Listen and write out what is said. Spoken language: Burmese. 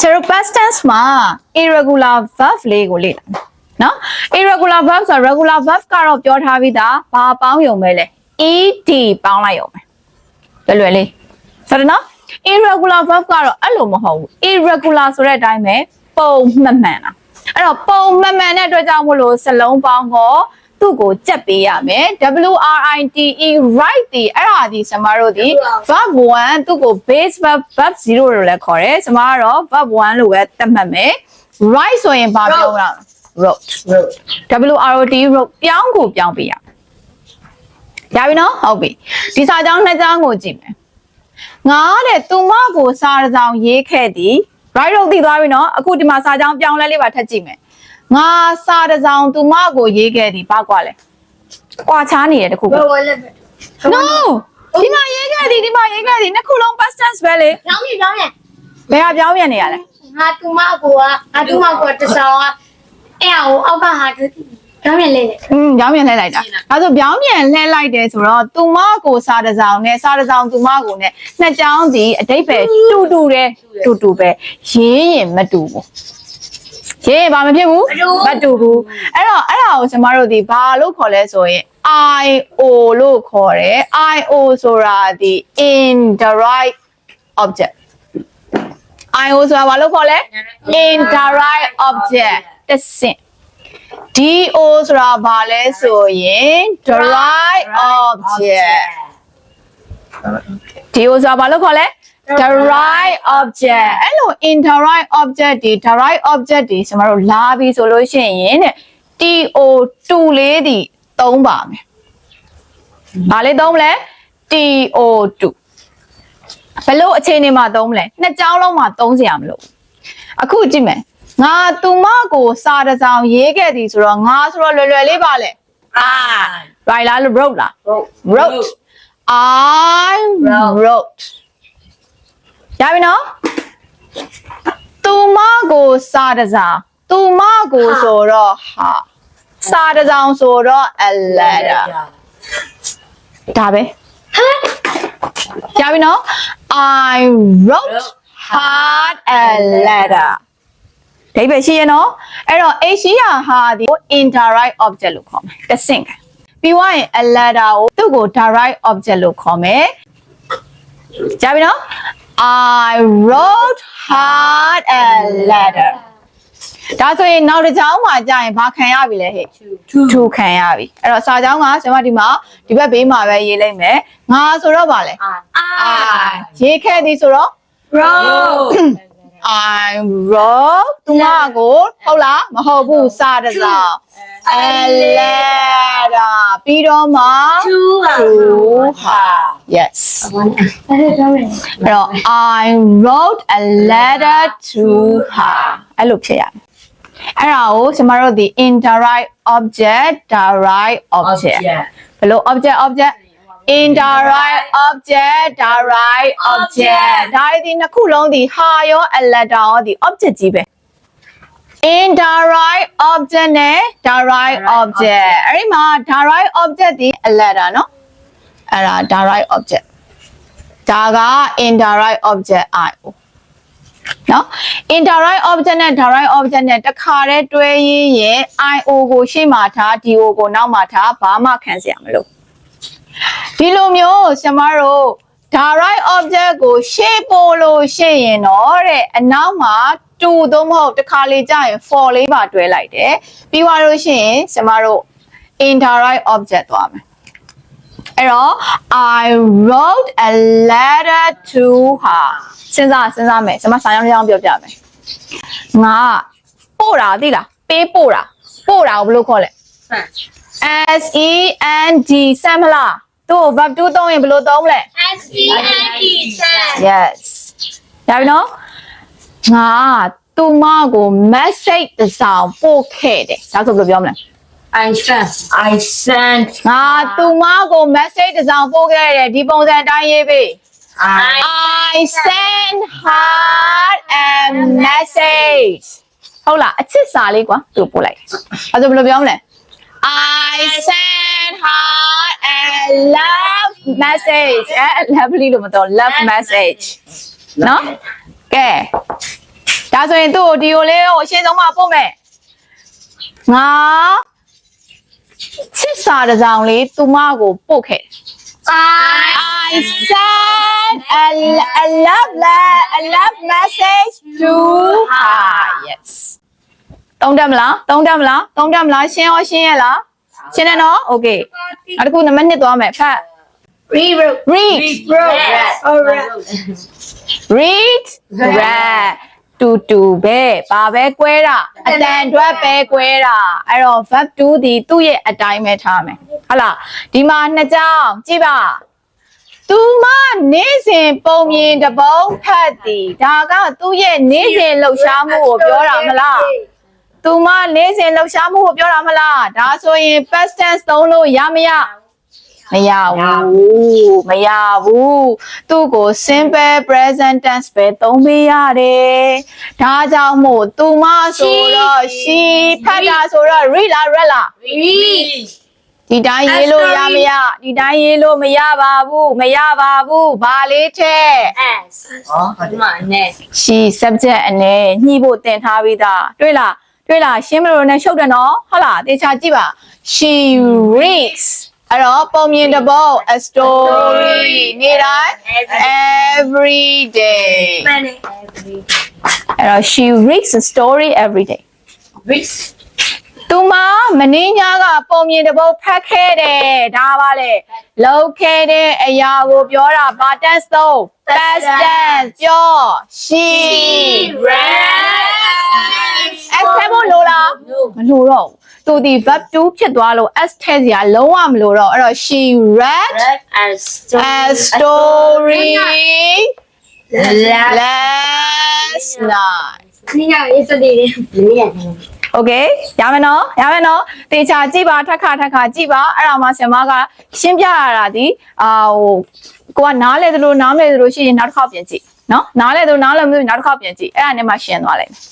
ကျတော့ past tense မှာ irregular verb လေးကိုလေ့လာမယ်နော် irregular verb ဆိုတော့ regular verb ကတော့ပြောထားပြီးသားဘာပေါင်းယုံပဲလဲ ed ပေါင်းလိုက်ယုံပဲလွယ်လွယ်လေးဆိုတော့နော် irregular verb ကတော့အဲ့လိုမဟုတ်ဘူး irregular ဆိုတဲ့အတိုင်းပဲပုံမှန်မှန်တာအဲ့တော့ပုံမှန်မှန်တဲ့အတွက်ကြောင့်မို့လို့စလုံးပေါင်းကို သူ့ကိုကြက်ပေးရမယ် W R I T E right ဒီအဲ့ဒါဒီကျမတို့ဒီ verb 1သူ့ကို base verb verb 0လို့လည်းခေါ်တယ်ကျမကတော့ verb 1လို့ပဲသတ်မှတ်မယ် right ဆိုရင်ဘာပြောရလဲ wrote W R O T wrote ပြောင်းကိုပြောင်းပေးရမယ်ရပြီနော်ဟုတ်ပြီဒီစာကြောင်းနှစ်ကြောင်းကိုကြည့်မယ်ငါတဲ့သူမကိုစာတစ်စောင်ရေးခဲ့သည် right လို့သိသွားပြီနော်အခုဒီမှာစာကြောင်းပြောင်းလဲလေးပါထပ်ကြည့်မယ် ငါစာတစ်စောင်သူမကိုရေးခဲ့သည်ဘာကွာလဲကွာချားနေတယ်တခုပဲဘယ်ဝလဲ no ဒီမှာရေးခဲ့သည်ဒီမှာရေးခဲ့သည်နှစ်ခုလုံး past tense ပဲလေကြောင်းကြီးကြောင်းရဲ့ဘယ်ဟာပြောင်းပြန်နေရလဲငါတူမကိုကငါတူမကိုတစောင်းကအဲ့ဟိုအောက်ကဟာကြောင်းရဲ့လေးလေอืมပြောင်းပြန်လှည့်လိုက်တာဒါဆိုပြောင်းပြန်လှည့်လိုက်တယ်ဆိုတော့သူမကိုစာတစ်စောင်နဲ့စာတစ်စောင်သူမကိုနဲ့နှစ်ကြောင်းစီအတိတ်ပဲတူတူတယ်တူတူပဲရေးရင်မတူဘူး ရေးရင်ဘာမဖြစ်ဘူးမတူဘူးအဲ့တော့အဲ့ဒါကိုကျမတို့ဒီဘာလို့ခေါ်လဲဆိုရင် IO လို့ခေါ်တယ် IO ဆိုတာဒီ indirect object IO ဆိုတာဘာလို့ခေါ်လဲ indirect object တစ်ဆင့် DO ဆိုတာဘာလဲဆိုရင် direct object DO ဆိုတာဘာလို့ခေါ်လဲ direct object အဲ့လို indirect object တွေ direct object တွေကျွန်တော်တို့လာပြီဆိုလို့ရှိရင်တဲ့ TO2 လေးဒီသုံးပါမယ်။ဘာလေးသုံးမလဲ TO2 ဘယ်လိုအခြေအနေမှာသုံးမလဲနှစ်ကြောင်းလုံးမှာသုံးစရာမလိုဘူးအခုကြည့်မယ်ငါသူမကိုစာတစ်စောင်ရေးခဲ့သည်ဆိုတော့ငါဆိုတော့လွယ်လွယ်လေးပါလေ I right လားလို့ wrote လား wrote wrote I Wrote. Wrote ရပြီနော်သူမကိုစာတစ်စောင်သူမကိုဆိုတော့ဟာစာတစ်စောင်ဆိုတော့ a letter ဒါပဲရပြီနော် I wrote hard a letter ဒိဗယ်ရှိရနော်အဲ့တော့ H ရှိရဟာဒီ indirect object လို့ခေါ်မယ်တစ်ဆင့်ခံပြီးွားရင် a letter ကိုသူ့ကို direct object လို့ခေါ်မယ်ကြပြီနော် I wrote hard a letter ဒါဆိုရင်နောက်တစ်ကြောင်းမှာကြာရင်ဘာခံရပြီလဲဟဲ့ထူခံရပြီအဲ့တော့စာကြောင်းကကျွန်မဒီမှာဒီဘက်ဘေးမှာပဲရေးလိုက်မယ်ငါဆိုတော့ဗာလဲ I ရေးခဲ့သည်ဆိုတော့ wrote I wrote သူမကိုဟုတ်လားမဟုတ်ဘူးစာတစ်စောင် a letter ပြီးတော့မှ to to her yes အဲ့ဒါကြောင်းရဲ့ အဲ့တော့ I wrote a letter to her အဲ့လိုဖြစ်ရမယ်အဲ့ဒါကိုကျွန်မတို့ဒီ indirect object direct object ဘယ်လို object object indirect object direct object ဒါတွေဒီနှစ်ခုလုံးဒီဟာရော အလက်တာရောဒီ object ကြီးပဲ indirect object နဲ့ direct object အဲ့ဒီမှာ direct object ဒီအလက်တာနော်အဲ့ဒါ direct object ဒါက indirect object IO နော် indirect object နဲ့ direct object နဲ့တခါတည်းတွဲရင်းရင် IO ကိုရှေ့မှာထား DO ကိုနောက်မှာထားဘာမှခံစရာမလို ဒီလိုမျိုးကျမတို့ direct object ကိုရှေ့ပို့လို့ရှိရင်တော့တဲ့အနောက်မှာ2သို့မဟုတ်တစ်ခါလေကြာရင်4လေးပါတွဲလိုက်တယ်ပြီးသွားလို့ရှိရင်ကျမတို့ indirect object သွားမယ်အဲ့တော့ I wrote a letter to her စဉ်းစားစဉ်းစားမယ်ကျွန်မစာရောင်းတစ်ရောင်းပြောပြမယ်ငါပို့တာသိလားပေးပို့တာပို့တာကိုဘယ်လိုခေါ်လဲ S E N D စမ်းမလား သူ့ကို verb 2သုံးရင်ဘယ်လိုသုံးမလဲ S E N D send yes ရပြီနော်ငါသူမကို message တစ်စောင်ပို့ခဲ့တယ်ဒါဆိုဘယ်လိုပြောမလဲ I sent I sent ငါသူမကို message တစ်စောင်ပို့ခဲ့တယ်ဒီပုံစံအတိုင်းရေးပေး I I send her a message ဟုတ်လားအချစ်စာလေးကွာသူပို့လိုက်အဲဆိုဘယ်လိုပြောမလဲ I send her a love message အဲ lovely လို့မတော့ love message နော်ကဲဒါ ဒါဆိုရင်သူ့ကိုဒီကိုလေးကိုအရှင်းဆုံးမှပို့မယ်ငါချစ်စာတစ်စောင်လေးသူမကိုပို့ခဲ့ I sent a, a love letter, a love message to her. Yes. တုံးတယ်မလားတုံးတယ်မလားတုံးတယ်မလားရှင်းရောရှင်းရလား ရှင်းတယ်နော် Okay နောက်တစ်ခုနံပါတ်1သွားမယ်ဖတ် rewrote read alright read read တူတူပဲဘာပဲကွဲတာအတန်အတွက်ပဲကွဲတာအဲ့တော့ verb 2ဒီသူ့ရဲ့အတိုင်းပဲထားမယ်ဟုတ်လားဒီမှာနှစ်ကြောင်းကြည့်ပါသူမနေ့စဉ်ပုံမြင်တစ်ပုံဖတ်သည်ဒါကသူ့ရဲ့နေ့စဉ်လှုပ်ရှားမှုကိုပြောတာမလား သူမနေ့စဉ်လှုပ်ရှားမှုကိုပြောတာမလားဒါဆိုရင် past tense သုံးလို့ရမရမရဘူးမရဘူးသူ့ကို simple present tense ပဲသုံးပေးရတယ်ဒါကြောင့်မို့သူမဆိုတော့ she ဖတ်တာဆိုတော့ read လား read လား read ဒီတိုင်းရေးလို့ရမရဒီတိုင်းရေးလို့မရပါဘူးမရပါဘူးဘာလေးထဲ s ဟောဒီမှာနဲ့ she subject အနေညှိဖို့တင်ထားပြီးသားတွေ့လား တွေ့လားရှင်းမလို့နဲ့ရှုပ်တယ်နော်ဟုတ်လားတေချာကြည့်ပါ she reads အဲ့တော့ပုံမြင်တစ်ပုဒ် a story နေ့တိုင်း every day မှန်တယ်အဲ့တော့ she reads a story every day read သူမမင်းညာကပုံမြင်တစ်ပုတ်ဖတ်ခဲ့တယ်ဒါပါလေလောက်ခဲ့တဲ့အရာကိုပြောတာဗာတက်သုံး past tense ပြော she read S ထဲဖို့လိုလားမလိုတော့ဘူးသူဒီ verb 2ဖြစ်သွားလို့ S ထဲစရာလုံးဝမလိုတော့အဲ့တော့ she read a story last night ခင်ဗျာရေးစတဲ့လေးရတယ်โอเคရမယ်နော်ရမယ်နော်တေချာကြည့်ပါထက်ခါထက်ခါကြည့်ပါအဲ့ဒါမှဆင်မကရှင်းပြရတာဒီအာဟိုကိုကနားလဲသလိုနားမလဲသလိုရှိရင်နောက်တစ်ခေါက်ပြန်ကြည့်နော်နားလဲသလိုနားလဲမလို့နောက်တစ်ခေါက်ပြန်ကြည့်အဲ့ဒါနဲ့မှရှင်းသွားလိမ့်မယ်